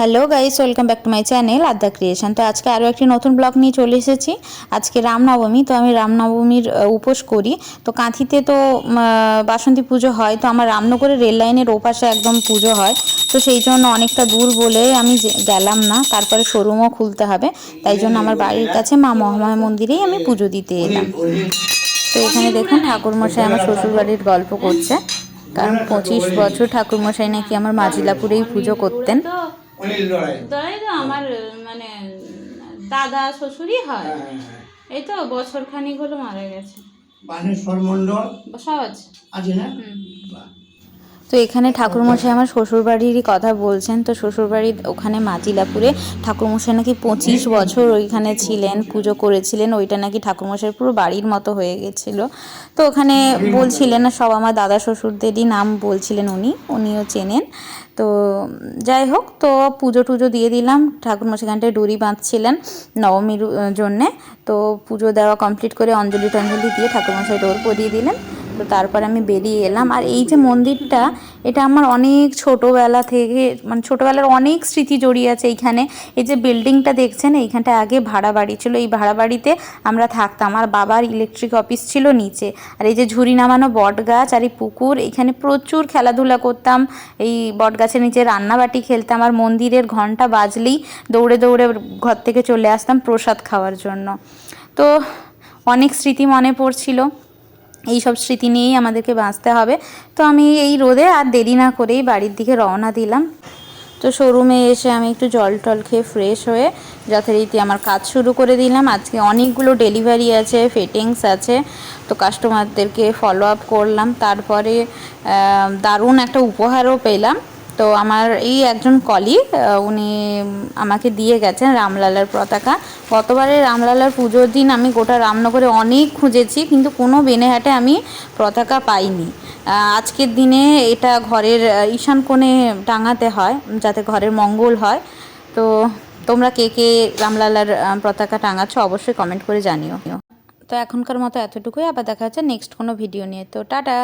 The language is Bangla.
Hello guys welcome back to my channel Adya creation তো আজকে আরও একটি নতুন ব্লগ নিয়ে চলে এসেছি। আজকে রামনবমী, তো আমি রামনবমীর উপোস করি। তো কাঁথিতে তো বাসন্তী পুজো হয়, তো আমার রামনগরের রেল লাইনের ওপাশে একদম পুজো হয়। তো সেই জন্য অনেকটা দূর বলে আমি গেলাম না। তারপরে শোরুমও খুলতে হবে। তাই জন্য আমার বাড়ির কাছে মা মহামায়া মন্দিরেই আমি পুজো দিতে এলাম। তো এখানে দেখুন ঠাকুরমশাই আমার শ্বশুরবাড়ির গল্প করছে। কারণ পঁচিশ বছর ঠাকুরমশাই নাকি আমার মাজিলাপুরেই পুজো করতেন। অনিল লড়াই। তাই তো আমার মানে দাদা শ্বশুরই হয়। এই তো বছর খানিক হলো মারা গেছে। বানেশ্বর মন্ডল সব আছে। আছে না? তো এখানে ঠাকুরমশাই আমার শ্বশুরবাড়িরই কথা বলছেন। তো শ্বশুরবাড়ির ওখানে মাজিলাপুরে ঠাকুরমশাই নাকি পঁচিশ বছর ওইখানে ছিলেন পুজো করেছিলেন। ওইটা নাকি ঠাকুরমশাই পুরো বাড়ির মতো হয়ে গেছিল। তো ওখানে বলছিলেন না সব আমার দাদা শ্বশুরদেরই নাম বলছিলেন উনি উনিও চেনেন। তো যাই হোক, তো পুজো টুজো দিয়ে দিলাম। ঠাকুরমশাই সেখানটায় ডুরি বাঁধছিলেন নবমীর জন্যে। তো পুজো দেওয়া কমপ্লিট করে অঞ্জলি টঞ্জলি দিয়ে ঠাকুরমশাই ডোর পরিয়ে দিলেন। তো তারপর আমি বেরিয়ে এলাম। আর এই যে মন্দিরটা, এটা আমার অনেক ছোটোবেলা থেকে মানে ছোটোবেলার অনেক স্মৃতি জড়িয়ে আছে এইখানে। এই যে বিল্ডিংটা দেখছেন এইখানটা আগে ভাড়া বাড়ি ছিল। এই ভাড়া বাড়িতে আমরা থাকতাম। আর বাবার ইলেকট্রিক অফিস ছিল নিচে। আর এই যে ঝুড়ি নামানো বট গাছ আর এই পুকুর এখানে প্রচুর খেলাধুলা করতাম। এই বট গাছের নিচে রান্নাবাটি খেলতাম। আর মন্দিরের ঘণ্টা বাজলেই দৌড়ে দৌড়ে ঘর থেকে চলে আসতাম প্রসাদ খাওয়ার জন্য। তো অনেক স্মৃতি মনে পড়ছিল। এই সব স্মৃতি নিয়েই আমাদেরকে বাঁচতে হবে। তো আমি এই রোদে আর দেরি না করেই বাড়ির দিকে রওনা দিলাম। তো শোরুমে এসে আমি একটু জল টল খেয়ে ফ্রেশ হয়ে যথারীতি আমার কাজ শুরু করে দিলাম। আজকে অনেকগুলো ডেলিভারি আছে ফিটিংস আছে। তো কাস্টমারদেরকে ফলো আপ করলাম। তারপরে দারুণ একটা উপহারও পেলাম। তো আমার এই একজন কলিগ উনি আমাকে দিয়ে গেছেন রামলালার পতাকা। গতবারে রামলালার পুজোর দিন আমি গোটা রামনগরে অনেক খুঁজেছি, কিন্তু কোনো বেনেহাটে আমি পতাকা পাইনি। আজকের দিনে এটা ঘরের ঈশান কোণে টাঙাতে হয়, যাতে ঘরের মঙ্গল হয়। তো তোমরা কে কে রামলালার পতাকা টাঙাচ্ছ অবশ্যই কমেন্ট করে জানিও। তো এখনকার মতো এতটুকুই, আবার দেখা হচ্ছে নেক্সট কোনো ভিডিও নিয়ে। তো টাটা!